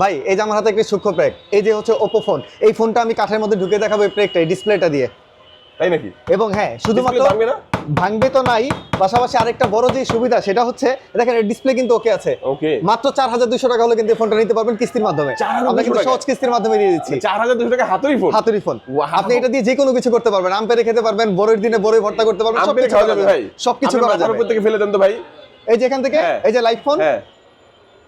ভাই এই যে আমার হাতে একটি সূক্ষ্ম প্রেক এই যে হচ্ছে ওপো ফোন এই ফোনটা আমি কাঠের মধ্যে ঢুকে দেখাবো এই প্রেকটা এই ডিসপ্লেটা দিয়ে। তাই নাকি? এবং হ্যাঁ শুধুমাত্র ভাঙবে না? ভাঙবে তো নাই পাশাপাশি আরেকটা বড় যে সুবিধা সেটা হচ্ছে দেখেন ডিসপ্লে কিন্তু ওকে আছে। ওকে মাত্র চার হাজার দুশো টাকা হলে কিন্তু ফোনটা নিতে পারবেন কিস্তির মাধ্যমে। আমরা কিন্তু সহজ কিস্তির মাধ্যমে দিয়ে দিচ্ছি। চার হাজার দুশো টাকা হাতুড়ি ফোন হাতুড়ি ফোন আপনি এটা দিয়ে যে কোনো কিছু করতে পারবেন আম পেরে খেতে পারবেন বড়ের দিনে বড়ই ভর্তা করতে পারবেন সব কিছু করা যাবে সবকিছু আপনি করা যাবে। ফেলে দেন তো ভাই। এই যে এখান থেকে হ্যাঁ। এই যে লাইফ ফোন হ্যাঁ। দেখে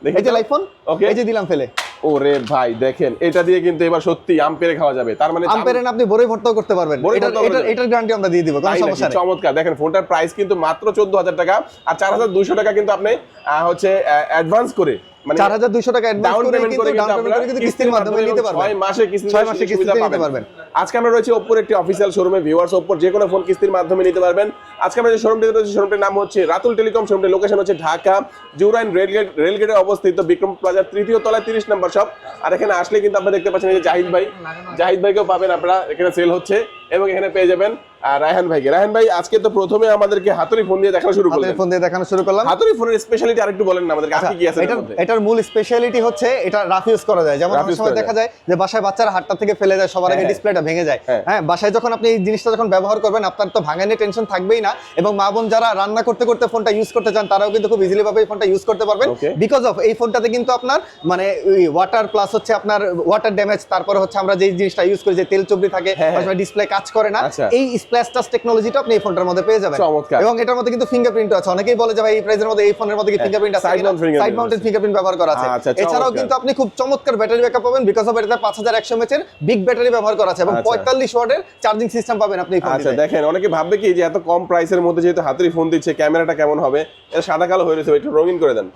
এই যে লাইফ ওকে এই যে দিলাম ফেলে। ওরে ভাই দেখেন এটা দিয়ে কিন্তু এবার সত্যি আমপেরে খাওয়া যাবে। তার মানে আমপেরে আপনি বড়ই ভর্তাও করতে পারবেন। বড়ই এটার গ্যারান্টি আমরা দিয়ে দিব কোনো সমস্যা নেই। চমৎকার। দেখেন ফোনটার প্রাইস কিন্তু মাত্র চোদ্দ হাজার টাকা আর চার হাজার দুইশো টাকা কিন্তু আপনি হচ্ছে অ্যাডভান্স করে মানে চার হাজার দুইশো টাকা অ্যাডভান্স করে কিন্তু ডাউন পেমেন্ট করে কিন্তু কিস্তির মাধ্যমে নিতে পারবেন। ছয় মাসে কিস্তি ছয় মাসে কিস্তিতে সুবিধা নিতে পারবেন। আজকে আমরা রয়েছে ওপ্পোর একটি অফিসিয়াল শোরুমে ভিউয়ার্স ওপ্পোর যে কোনো ফোন কিস্তির মাধ্যমে নিতে পারবেন। আজকে আমরা যে শোরুমটি রয়েছে শোরুমটির নাম হচ্ছে রাতুল টেলিকম। শোরুমটির লোকেশন হচ্ছে ঢাকা, জুরাইন রেলগেট রেলগেটে অবস্থিত বিক্রম প্লাজার তৃতীয় তলায় তিরিশ নম্বর শপ আর এখানে আসলে কিন্তু আপনারা দেখতে পাচ্ছেন যে জাহিদ ভাই। জাহিদ ভাইকেও পাবেন আপনারা। এখানে সেল হচ্ছে। এবং এখানে পেয়ে যাবেন আর রায়হান ভাইকে। রায়হান ভাই আজকে তো প্রথমে আমাদেরকে হাতুড়ি ফোন দিয়ে দেখানো শুরু করলেন। ফোন দিয়ে দেখানো শুরু করলাম। হাতুড়ি ফোনের স্পেশালিটি আরেকটু বলেন না আমাদের কাছে কি আছে এটার মূল স্পেশালিটি হচ্ছে এটা রাফ ইউজ করা যায়। যেমন অনেক সময় দেখা যায়। যে বাসায় বাচ্চারা হাতটা থেকে ফেলে যায় সবার আগে হ্যাঁ। ডিসপ্লেটা ভেঙে যায়। হ্যাঁ। হ্যাঁ বাসায় যখন আপনি এই জিনিসটা যখন ব্যবহার করবেন আপনার তো ভাঙা নিয়ে টেনশন থাকবেই না। এবং মা বোন যারা রান্না করতে করতে ফোনটা ইউজ করতে চান তারাও কিন্তু খুব ইজিলি ভাবে এই ফোনটা ইউজ করতে পারবেন. বিকজ অফ এই ফোনটাতে কিন্তু আপনার মানে ওয়াটার প্লাস হচ্ছে আপনার ওয়াটার ড্যামেজ তারপরে হচ্ছে আমরা যে জিনিসটা ইউজ করি যে তেল চবড়ি থাকে হ্যাঁ, হ্যাঁ। ডিসপ্লে কাজ করে না। আচ্ছা। এই স্প্ল্যাশ টাচ টেকনোলজিটা আপনি এই ফোনটার মধ্যে পেয়ে যাবেন। চমৎকার। এবং এটার মধ্যে কিন্তু ফিঙ্গারপ্রিন্ট আছে। অনেকেই বলে যে ভাই এই প্রাইসের মধ্যে এই ফোনের মধ্যে কি ফিঙ্গারপ্রিন্ট আছে Side mount side mounted fingerprint ব্যবহার করা আছে। আচ্ছা, এছাড়াও কিন্তু আপনি খুব চমৎকার ব্যাটারি ব্যাকআপ পাবেন বিকজ অফ এটাতে পাঁচ হাজার একশো এর বিগ ব্যাটারি ব্যবহার করা আছে এবং আচ্ছা। পঁয়তাল্লিশ ওয়াটের চার্জিং সিস্টেম পাবেন আপনি এই আচ্ছা দেখেন অনেকে ভাববে কি যে এত কম প্রাইসের মধ্যে যেহেতু হাতুড়ি ফোন দিচ্ছে ক্যামেরাটা কেমন হবে? এটা সাদা কালো হয়ে রয়েছে একটু রঙিন করে দেন।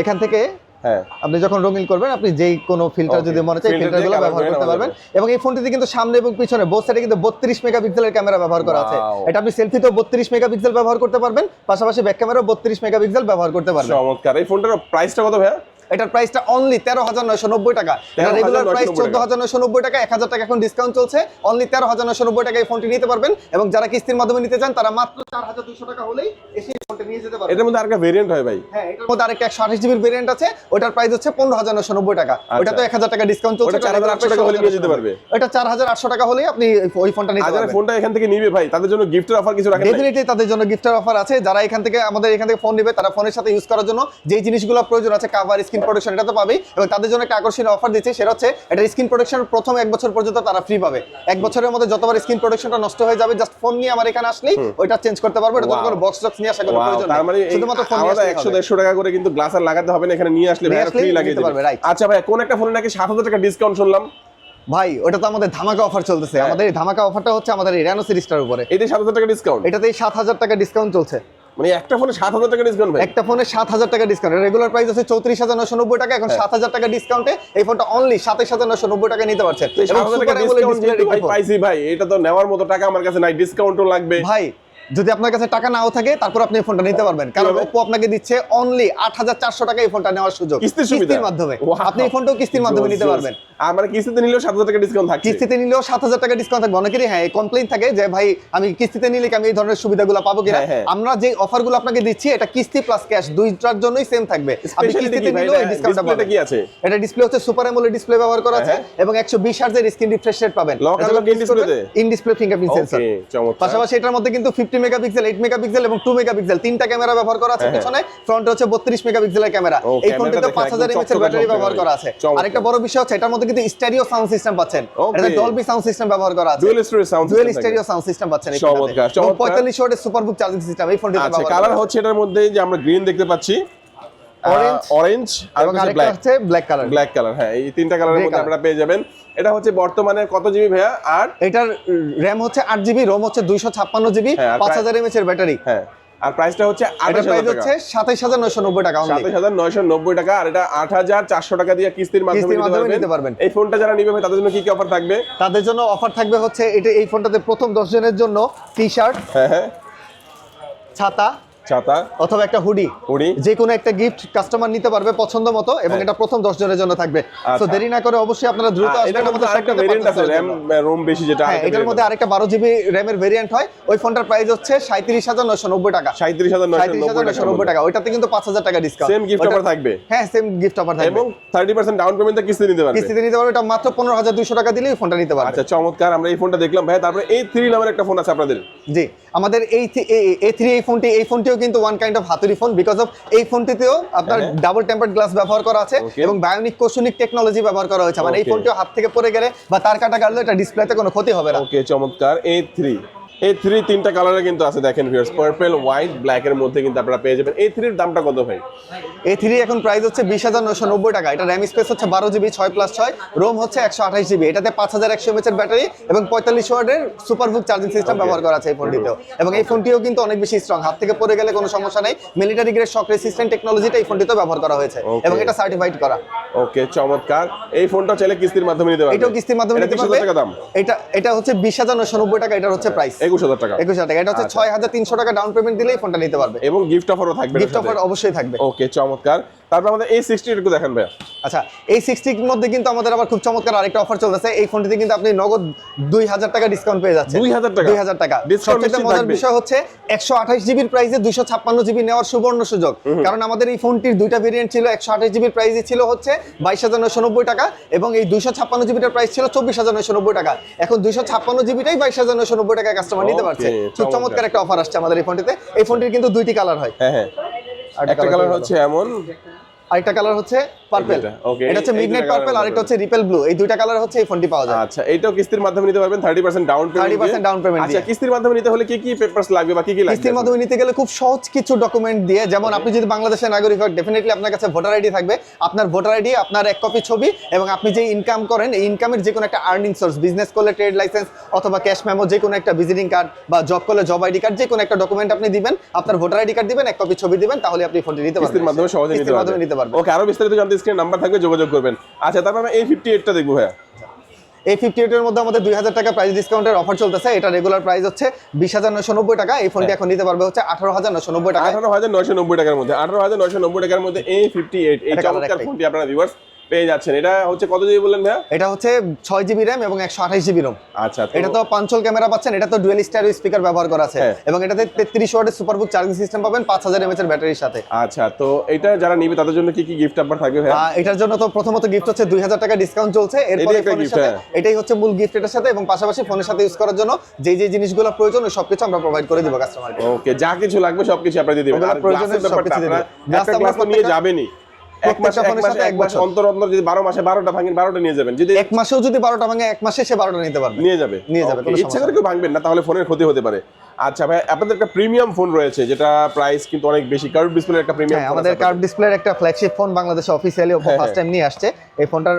এখান থেকে হ্যাঁ। আপনি যখন রঙিন করবেন আপনি যে কোনো ফিল্টার যদি মনে চায় ফিল্টার ফিল্টারগুলো ব্যবহার করতে পারবেন। এবং এই ফোনটিতে কিন্তু সামনে এবং পিছনে বোথ সাইডে কিন্তু বত্রিশ মেগাপিক্সেলের ক্যামেরা ব্যবহার করা আছে। এটা আপনি সেলফিতেও বত্রিশ মেগাপিক্সেল ব্যবহার করতে পারবেন পাশাপাশি ব্যাক ক্যামেরাও বত্রিশ মেগাপিক্সেল ব্যবহার করতে পারবেন। চমৎকার। এই ফোনটার প্রাইসটা কত ভাইয়া? এটার প্রাইসটা অনলি তেরো হাজার নয়শো নব্বই টাকা। এটা রেগুলার প্রাইস চোদ্দ হাজার নয়শো নব্বই টাকা এক হাজার টাকা এখন ডিসকাউন্ট চলছে। অনলি তেরো হাজার নয়শো নব্বই টাকা এই ফোনটি নিতে পারবেন এবং যারা কিস্তির মাধ্যমে নিতে চান তারা মাত্র চার হাজার দুশো টাকা হলেই এসে ফোনটি নিয়ে যেতে পারবেন। এটার মধ্যে আরেকটা ভেরিয়েন্ট হয় ভাই। হ্যাঁ এটার মধ্যে আরেকটা একশো আঠাশ জিবির ভেরিয়েন্ট আছে। ওটার প্রাইস হচ্ছে পনেরো হাজার নয়শো নব্বই টাকা। ওটা তো এক হাজার টাকা ডিসকাউন্ট চলছে ওটা 4,800 টাকা হলে নিয়ে যেতে পারবে। ওটা চার হাজার আটশো টাকা হলেই আপনি ওই ফোনটা নিতে পারবেন। ফোনটা এখান থেকে নিবে ভাই তাদের জন্য গিফটের অফার কিছু রাখেন ডেফিনেটলি তাদের জন্য গিফটের অফার আছে। যারা এখান থেকে আমাদের এখান থেকে ফোন নেবে তারা ফোনের সাথে ইউজ করার জন্য যেই জিনিসগুলো প্রয়োজন আছে কাভার স্ক্রিন প্রোটেকশন এটা তো পাবেই এবং তাদের জন্য একটা আকর্ষণীয় অফার দিচ্ছে সেটা হচ্ছে এটা স্ক্রিন প্রোটেকশন প্রথম এক বছর পর্যন্ত তারা ফ্রি পাবে। এক বছরের মধ্যে যতবার স্ক্রিন প্রোটেকশনটা নষ্ট হয়ে যাবে জাস্ট ফোন নিয়ে আমার এখানে আসলেই ওইটা চেঞ্জ করতে পারবে এটা কোনো বক্স টক্স নিয়ে আসা কোনো প্রয়োজন তার মানে শুধুমাত্র ফোন নিয়ে আলাদা আসলেই একশো হবে। দেড়শো টাকা করে কিন্তু গ্লাস আর লাগাতে হবে না এখানে নিয়ে আসলে আসলেই ফ্রি লাগিয়ে দিবে. আচ্ছা ভাই কোন একটা ফোনে নাকি সাত হাজার টাকা ডিসকাউন্ট শুনলাম? ভাই ওটা তো আমাদের ধামাকা অফার চলতেছে। হ্যাঁ। আমাদের এই ধামাকা অফারটা হচ্ছে আমাদের এই র্যানো সিরিজটার উপরে। এতে সাত হাজার টাকা ডিসকাউন্ট এটাতে সাত হাজার টাকা ডিসকাউন্ট চলছে। মানে একটা ফোনে সাত হাজার টাকা ডিসকাউন্ট ভাই একটা ফোনে সাত হাজার টাকা ডিসকাউন্ট রেগুলার প্রাইস আছে চৌত্রিশ হাজার নশো নব্বই টাকা এখন হ্যাঁ। সাত হাজার টাকা ডিসকাউন্টে এই ফোনটা অনলি সাতাশ হাজার নশো নব্বই টাকা নিতে পারছেন তো এই এবং 7,000 Super টাকা AMOLED discount display যেহেতু ভাই phone। পাইছি ভাই এটা তো নেওয়ার মতো টাকা আমার কাছে নাই ডিসকাউন্টও লাগবে ভাই যদি আপনার কাছে টাকা নাও থাকে তারপর আপনি এই ফোনটা নিতে পারবেন। কারণ ওপো আপনাকে দিচ্ছে অনলি আট হাজার চারশো টাকা এই ফোনটা নেওয়ার সুযোগ। কিস্তির মাধ্যমে। আপনি এই ফোনটাও কিস্তির মাধ্যমে নিতে পারবেন। আমার কিস্তিতে নিলেও সাত হাজার টাকা ডিসকাউন্ট থাকছে। কিস্তিতে নিলেও সাত হাজার টাকা ডিসকাউন্ট থাকবে। অনেকেরই হ্যাঁ কমপ্লেন থাকে যে ভাই আমি কিস্তিতে নিলে কি আমি এই ধরনের সুবিধাগুলো পাবো কিনা? হ্যাঁ, হ্যাঁ। আমরা যে অফারগুলো আপনাকে দিচ্ছি এটা কিস্তি প্লাস ক্যাশ দুইটার জন্যই সেম থাকবে। আপনি কিস্তিতে নিলেও এই ডিসকাউন্টটা পাবেন। কি আছে? এটা ডিসপ্লে হচ্ছে সুপার অ্যামোলেড ডিসপ্লে ব্যবহার করা আছে হ্যাঁ। এবং 120 হার্জের স্ক্রিন রিফ্রেশ রেট পাবেন? ইন ডিসপ্লে ফিঙ্গারপ্রিন্ট সেন্সর চমৎকার। পাশাপাশি এটার মধ্যে কিন্তু 50 মেগাপিক্সেল এইট মেগাপিক্সেল এবং টু মেগাপিক্সেল। তিনটা ক্যামেরা ব্যবহার করা আছে পেছনে। পিছনে ফ্রন্টে হচ্ছে 32 মেগাপিক্সেলের ক্যামেরা। এই ফোন ফোনটিতে 5000 একদম এর ব্যাটারি ব্যবহার করা আছে। আর আরেকটা বড় বিষয় হচ্ছে এটার মধ্যে কিন্তু স্টেরিও সাউন্ড সিস্টেম পাচ্ছেন। এটা ডলবি সাউন্ড সিস্টেম ব্যবহার করা আছে। Dual stereo sound dual stereo sound system পাচ্ছেন চমৎকার, ফোনটাতে। এবং চমৎকার। 45 ওয়াটের সুপার বুক চার্জিং সিস্টেম এই ফোনটিতে আছে ব্যবহার কালার হচ্ছে এটার মধ্যে যে আমরা গ্রিন দেখতে পাচ্ছি। অরেঞ্জ আর ব্ল্যাক হচ্ছে ব্ল্যাক কালার ব্ল্যাক কালার হ্যাঁ এই তিনটা কালারের মধ্যে আপনারা পেয়ে যাবেন। এটা হচ্ছে বর্তমানে কত জিবি ভাইয়া? আর? এটার র্যাম হচ্ছে 8 জিবি রোম হচ্ছে 256 জিবি হ্যাঁ, আর 5000 এমএএইচ এর ব্যাটারি হ্যাঁ আর প্রাইসটা হচ্ছে এটার আঠাশ প্রাইস হাজার হচ্ছে 27990 টাকা। সাতাশ হাজার নয়শো নব্বই টাকা আর এটা আট হাজার চারশো টাকা দিয়ে কিস্তির মাধ্যমে নিতে পারবেন। এই ফোনটা যারা নিবে তাদের জন্য কি কি অফার থাকবে? তাদের জন্য অফার থাকবে হচ্ছে এটা এই ফোনটাতে প্রথম 10 জনের জন্য টি শার্ট হ্যাঁ হ্যাঁ। ছাতা ছাতা অথবা একটা হুডি। হুডি। যে কোনো একটা গিফট কাস্টমার নিতে পারবে পছন্দ মতো এবং এটা প্রথম দশ জনের জন্য থাকবে। তো আচ্ছা। দেরি না করে অবশ্যই আপনারা দ্রুত আসবেন। আমাদের আরেকটা ভেরিয়েন্ট আছে র্যাম করার রোম বেশি যেটা হ্যাঁ এটার মধ্যে আরেকটা বারো জিবি র্যামের ভেরিয়েন্ট হয়। ওই ফোনটার প্রাইস হচ্ছে সাঁত্রিশ হাজার নয়শো নব্বই টাকা। সাঁত্রিশ হাজার নয়শো সাঁত্রিশ হাজার নয়শো নব্বই টাকা। ওইটাতে কিন্তু পাঁচ হাজার টাকা ডিসকাউন্ট সেম গিফট অফার থাকবে? হ্যাঁ সেম গিফট অফার থাকবে। এবং থার্টি পার্সেন্ট ডাউন পেমেন্টে কিস্তি নিতে পারবে? কিস্তিতে নিতে পারবে। এটা মাত্র পনেরো হাজার দুশো টাকা দিলেই ফোনটা নিতে পারবে। আচ্ছা চমৎকার। আমরা এই ফোনটা দেখলাম। ভাই তারপরে এই থ্রি নামের একটা ফোন আছে আপনাদের। জি আমাদের এই থ্রি এই ফোনটি এই ফোনটিও কিন্তু ওয়ান কাইন্ড অফ হাতুড়ি ফোন বিকজ অফ এই ফোনটিতেও আপনার। ডাবল টেম্পার্ড গ্লাস ব্যবহার করা আছে এবং বায়োনিক কোশনিক টেকনোলজি ব্যবহার করা হয়েছে। মানে এই. ফোনটিও হাত থেকে পড়ে গেলে বা তার কাটা কাটলে এটা ডিসপ্লেতে কোনো ক্ষতি হবে না। ওকে চমৎকার। এ থ্রি এই থ্রি তিনটা কালারে কিন্তু আছে দেখেন ভিউয়ার্স পার্পল হোয়াইট ব্ল্যাক এর মধ্যে কিন্তু আপনারা পেয়ে যাবেন। এই থ্রির দামটা কত ভাই? এই থ্রি এখন প্রাইস হচ্ছে বিশ হাজার নশো নব্বই টাকা। এটা র্যাম স্পেস হচ্ছে বারো জিবি ছয় প্লাস ছয় রোম হচ্ছে একশো আঠাশ জিবি এটাতে পাঁচ হাজার একশো এমএচের ব্যাটারি এবং পঁয়তাল্লিশ ওয়ার্ডের সুপারবুক চার্জিং সিস্টেম ব্যবহার করা আছে এই ফোনটিতেও এবং এই ফোনটিও কিন্তু অনেক বেশি স্ট্রং হাত থেকে পড়ে গেলে কোনো সমস্যা নেই। মিলিটারি গ্রেড শক রেসিস্ট্যান্ট টেকনোলজিটা এই ফোনটিতেও ব্যবহার করা হয়েছে। এবং এটা সার্টিফাইড করা। ওকে চমৎকার। এই ফোনটা চাইলে কিস্তির মাধ্যমে নিতে পারবেন। এটাও কিস্তির মাধ্যমে নিতে 30,000 পারবে। এটা এটা হচ্ছে বিশ হাজার নশো নব্বই টাকা এটার হচ্ছে প্রাইস একুশ হাজার টাকা। একুশ হাজার টাকা। এটা হচ্ছে আচ্ছা। ছয় হাজার তিনশো টাকা ডাউন পেমেন্ট দিলেই ফোনটা নিতে পারবে। এবং গিফট অফারও থাকবে গিফট অফার অবশ্যই থাকবে। ওকে চমৎকার। তারপর আমাদের এই সিক্সটি একটু দেখেন ভাই আচ্ছা এই সিক্সটির মধ্যে কিন্তু আমাদের আবার খুব চমৎকার আরেকটা অফার চলতেছে। এই ফোনটিতে কিন্তু আপনি নগদ দুই হাজার টাকা ডিসকাউন্ট পেয়ে যাচ্ছেন। 2000 টাকা? দুই হাজার টাকা। সবচেয়ে মজার বিষয় হচ্ছে একশো আঠাশ জিবির প্রাইসে দুইশো ছাপ্পান্ন জিবি নেওয়ার সুবর্ণ সুযোগ। কারণ আমাদের এই ফোনটির দুইটা ভেরিয়েন্ট ছিল একশো আঠাশ জিবির প্রাইসে ছিল হচ্ছে বাইশ হাজার নয়শো নব্বই টাকা এবং এই দুইশো ছাপ্পান্ন জিবিটার প্রাইস ছিল চব্বিশ হাজার নয়শো নব্বই টাকা। এখন দুইশো ছাপ্পান্ন জিবিটাই বাইশ হাজার নয়শো নব্বই টাকা কাস্টমার নিতে পারছে। খুব চমৎকার। একটা অফার আসছে আমাদের এই ফোনটিতে। এই ফোনটির কিন্তু দুইটি কালার হয়। হ্যাঁ হ্যাঁ। একটা কালার হচ্ছে এমন। আরেকটা কালার হচ্ছে পার্পেল এটা, এটা হচ্ছে মিডনাইট পার্পেল colour আরেকটা হচ্ছে রিপেল ব্লু এই দুইটা কালার হচ্ছে এই ফোনটি পাওয়া যায়। আচ্ছা এইটাও কিস্তির মাধ্যমে নিতে পারবেন thirty percent down payment 30% down payment আচ্ছা কিস্তির মাধ্যমে নিতে হলে কি কি পেপারস লাগবে বা কি কি লাগবে? কিস্তির মাধ্যমে নিতে গেলে খুব সহজ কিছু ডকুমেন্ট দিয়ে যেমন আপনি যদি বাংলাদেশের নাগরিক হয় ডেফিনেটলি আপনার কাছে ভোটার আইডি থাকবে। আপনার ভোটার আইডি আপনার এক কপি ছবি এবং আপনি যে ইনকাম করেন এই ইনকামের যে কোনো একটা আর্নিং সোর্স বিজনেস করলে ট্রেড লাইসেন্স অথবা ক্যাশ মেমো যে কোনো একটা ভিজিটিং কার্ড বা জব করলে জব আইডি কার্ড যে কোনো একটা ডকুমেন্ট আপনি দিবেন আপনার ভোটার আইডি কার্ড দিবেন এক কপি ছবি দিবেন তাহলে আপনি ফোনটি নিতে পারবেন। কিস্তির মাধ্যমে সহজে নিতে পারবেন। পারবেন ওকে আরও বিস্তারিত জানতে স্ক্রিন নাম্বার থাকবে যোগাযোগ করবেন। আচ্ছা তারপর আমরা এই ফিফটি এইটটা দেখব ভাইয়া। এই ফিফটি এইটের মধ্যে আমাদের দুই হাজার টাকা প্রাইস ডিসকাউন্টের অফার চলতেছে। এটা রেগুলার প্রাইস হচ্ছে বিশ হাজার নয়শো নব্বই টাকা। এই ফোনটি এখন নিতে পারবে হচ্ছে আঠারো হাজার নয়শো নব্বই টাকা আঠারো হাজার নয়শো নব্বই টাকার মধ্যে। আঠারো হাজার নয়শো নব্বই টাকার মধ্যে এই ফিফটি এইট এই চমৎকার ফোনটি আপনারা ভিউয়ার্স পেয়ে যাচ্ছেন। এটা হচ্ছে কত জিবি বললেন ভাইয়া? এটা হচ্ছে ছয় জিবি র্যাম এবং একশো আঠাশ জিবি রোম। আচ্ছা এটা তো পাঞ্চল ক্যামেরা পাচ্ছেন এটা তো ডুয়েল স্টার স্পিকার ব্যবহার করা আছে। হ্যাঁ। এবং এটাতে তেত্রিশ ওয়াটের চার্জিং সিস্টেম পাবেন পাঁচ হাজার এমএচ এর ব্যাটারির সাথে। আচ্ছা তো এটা যারা নিবে তাদের জন্য কি কি গিফট অফার থাকবে ভাইয়া? এটার জন্য তো প্রথমত গিফট হচ্ছে দুই হাজার টাকা ডিসকাউন্ট চলছে। এরপরে এটাই হ্যাঁ। এটাই হচ্ছে মূল গিফট এটার সাথে এবং পাশাপাশি ফোনের সাথে ইউজ করার জন্য যে যে জিনিসগুলো প্রয়োজন ওই সবকিছু আমরা প্রোভাইড করে দিব কাস্টমারকে ওকে যা কিছু লাগবে সবকিছু আপনারা দিয়ে দিবেন আর ব্যাপারটা আপনারা নিয়ে যাবেনই। এক মাস এক মাস এক এক মাস অন্তর অন্তর যদি বারো মাসে বারোটা ভাঙেন বারোটা নিয়ে যাবেন। যদি এক মাসেও যদি বারোটা ভাঙে এক মাসে সে বারোটা নিতে পারবে। নিয়ে যাবে। নিয়ে যাবে, কোনো ইচ্ছা করে কেউ ভাঙবেন না তাহলে ফোনের ক্ষতি হতে পারে। আচ্ছা ভাই আপনাদের একটা প্রিমিয়াম ফোন রয়েছে যেটা প্রাইস কিন্তু অনেক বেশি। কার্ভ ডিসপ্লে একটা প্রিমিয়াম হ্যাঁ আমাদের কার্ভ ডিসপ্লের একটা ফ্ল্যাগশিপ ফোন বাংলাদেশে অফিসিয়ালি ওপো ফার্স্ট। টাইম নিয়ে আসছে। এই ফোনটার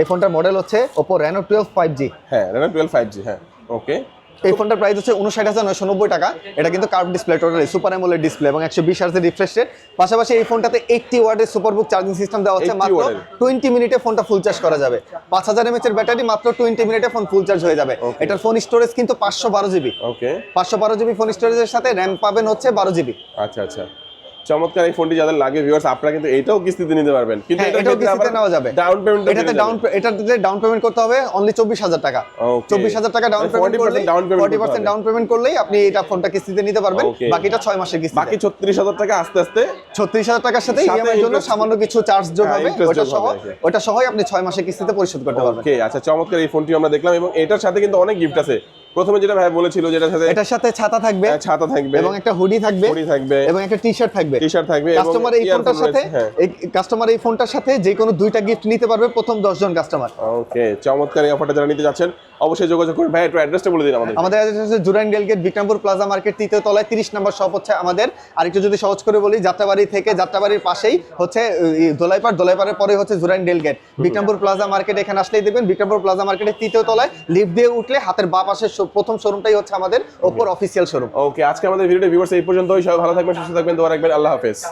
এই ফোনটার মডেল হচ্ছে Oppo Reno twelve five G হ্যাঁ রেনো টুয়েলভ ফাইভ জি হ্যাঁ ওকে এই ফোনটার প্রাইস হচ্ছে উনষাট হাজার নয়শো নব্বই টাকা। এটা কিন্তু curve display totally super AMOLED display এবং একশো বিশ হার্সের রিফ্রেশ রেট পাশাপাশি এই ফোনটাতে এইটটি ওয়ার্ডের সুপার বুক চার্জিং সিস্টেম দেওয়া হচ্ছে 80 মাত্র টোয়েন্টি মিনিটে ফোনটা ফুল চার্জ করা যাবে। পাঁচ হাজার এমএচ এর ব্যাটারি মাত্র টোয়েন্টি মিনিটে ফোন ফুল চার্জ হয়ে যাবে। এটার ফোন স্টোরেজ কিন্তু পাঁচশো বারো জিবি ওকে পাঁচশো বারো জিবি ফোন স্টোরেজের সাথে র্যাম পাবেন হচ্ছে বারো জিবি আচ্ছা আচ্ছা। চমৎকার এই ফোনটি যাদের লাগে ভিউয়ার্স আপনারা কিন্তু এটাও কিস্তিতে নিতে পারবেন। কিন্তু এটাও কিস্তিতে নেওয়া যাবে। ডাউন পেমেন্ট এটাতে ডাউন এটাতে ডাউন পেমেন্ট করতে হবে অনলি চব্বিশ হাজার টাকা। Okay. চব্বিশ হাজার টাকা ডাউন মানে পেমেন্ট 40% করলে down payment ফর্টি করতে ডাউন পেমেন্ট করলেই আপনি এটা ফোনটা কিস্তিতে নিতে পারবেন। বাকিটা ছয় মাসের কিস্তি বাকি ছত্রিশ হাজার টাকা আস্তে আস্তে ছত্রিশ হাজার টাকার সাথে ইএমআই জন্য সামান্য কিছু চার্জ যোগ হ্যাঁ, হবে। ওটা সহ ওটা সহই আপনি ছয় মাসের কিস্তিতে পরিশোধ করতে পারবেন। ওকে আচ্ছা চমৎকার এই ফোনটি আমরা দেখলাম এবং এটার সাথে কিন্তু অনেক গিফট আছে। প্রথমে যেটা ভাই বলেছিল যেটার সাথে এটার সাথে ছাতা থাকবে হ্যাঁ, ছাতা থাকবে। এবং একটা হুডি থাকবে ঘড়ি থাকবে। এবং একটা টি শার্ট থাকবে। টি শার্ট থাকবে এবং কাস্টমার এই ফোনটার সাথে হ্যাঁ। এই কাস্টমার এই ফোনটার সাথে যে কোনো দুইটা গিফট নিতে পারবে প্রথম দশ জন কাস্টমার ওকে চমৎকার এই অফারটা যারা নিতে যাচ্ছেন অবশ্যই যোগাযোগ করুন ভাই একটু অ্যাড্রেসটা বলে দিন আমাদের। আমাদের address হচ্ছে Jurain railgate Bikrampur plaza market তৃতীয় তলায় তিরিশ নম্বর শপ হচ্ছে আমাদের। আরেকটু যদি সহজ করে বলি যাত্রাবাড়ি থেকে যাত্রাবাড়ির পাশেই হচ্ছে এই, দোলাইপাড় দোলাইপাড়ের পরে হচ্ছে Jurain railgate Bikrampur plaza market এখানে আসলেই দেখবেন। বিক্রমপুর প্লাজা মার্কেটের তৃতীয় তলায় লিফট দিয়ে উঠলে হাতের বা পাশের প্রথম শোরুমটাই হচ্ছে আমাদের ওপর অফিসিয়াল শোরুম ওকে আজকে আমাদের ভিডিওটা ভিউয়ার্স এই পর্যন্তই। সবাই ভালো থাকবেন সুস্থ থাকবেন দোয়া রাখবেন। আল্লাহ হাফেজ।